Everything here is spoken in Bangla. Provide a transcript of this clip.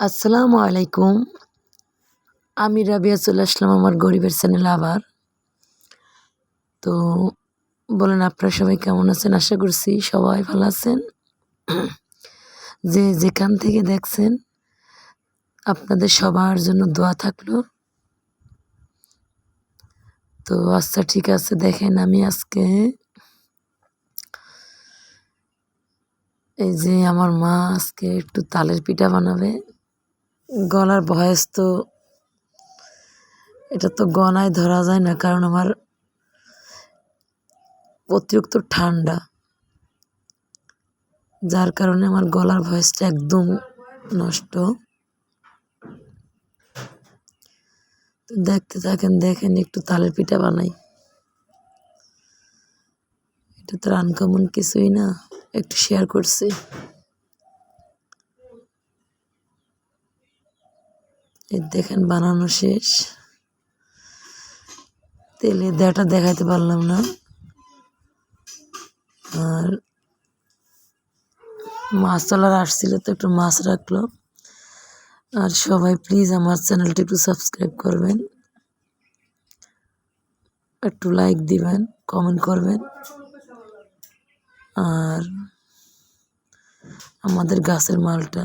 আসসালামু আলাইকুম। আমি রাবিয়া চলে আসলাম আমার গরিবের চ্যানেলে আবার। তো বলেন, আপনারা সবাই কেমন আছেন? আশা করছি সবাই ভালো আছেন। যে যেখান থেকে দেখছেন, আপনাদের সবার জন্য দোয়া থাকল। তো আচ্ছা ঠিক আছে, দেখেন আমি আজকে এই যে আমার মা আজকে একটু তালের পিঠা বানাবে। গলার ভয়েস তো, এটা তো গনায় ধরা যায় না, কারণ আমার অতিরিক্ত ঠান্ডা। যার কারণে আমার গলার ভয়েসটা একদম নষ্ট। দেখতে থাকেন, দেখেন, একটু তালের পিঠা বানাই। এটা তো আনকমন কিছুই না, একটু শেয়ার করছি। দেখেন বানানো শেষ। তেলে দেটা দেখাইতে পারলাম না। আর মাছ তোলার আসছিল তো একটু মাছ রাখল। আর সবাই প্লিজ আমার চ্যানেলটি একটু সাবস্ক্রাইব করবেন। একটু লাইক দিবেন কমেন্ট করবেন। আর আমাদের গাছের মালটা